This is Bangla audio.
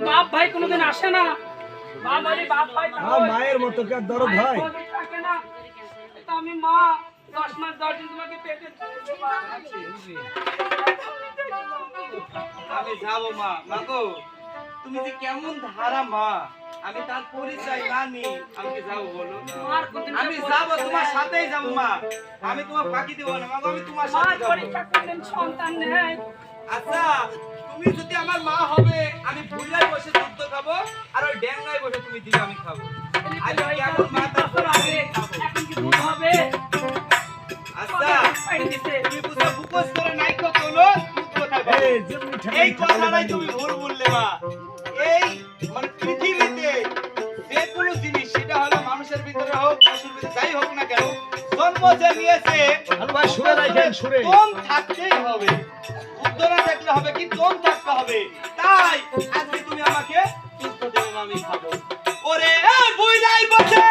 বাপ ভাই কোনোদিন আসে না মায়ের মতো কে আমি মা দশ মাস দশ দিন তোমাকে পেটে আমি যাব মা। তুমি যে কেমন ধারা মা। আমি তার পরিচয় যাব বলো। আমি যাব তোমার সাথেই যাব মা। আমি তোমার ফাঁকি দেবো না মা। আমি তোমার সাথে মার পরীক্ষা করলেন সন্তান নেই। আচ্ছা তুমি যদি আমার মা হবে আমি ভুলায় বসে দুধ খাব আর ওই বসে তুমি দিলে আমি খাব। আমি কেমন মা তা আগে এখন কি দুধ হবে? আচ্ছা তুমি করে নাই তোলো? এই কথাটাই তুমি ভুল বললে মা। এই মানে পৃথিবীতে যাই হোক না কেন জন্ম যে নিয়েছে থাকতেই হবে। বুদ্ধ না থাকলে হবে কি? কোন থাকতে হবে। তাই আজকে তুমি আমাকে সুস্থ দেবে আমি খাব। ওরে বুঝলাই বসে!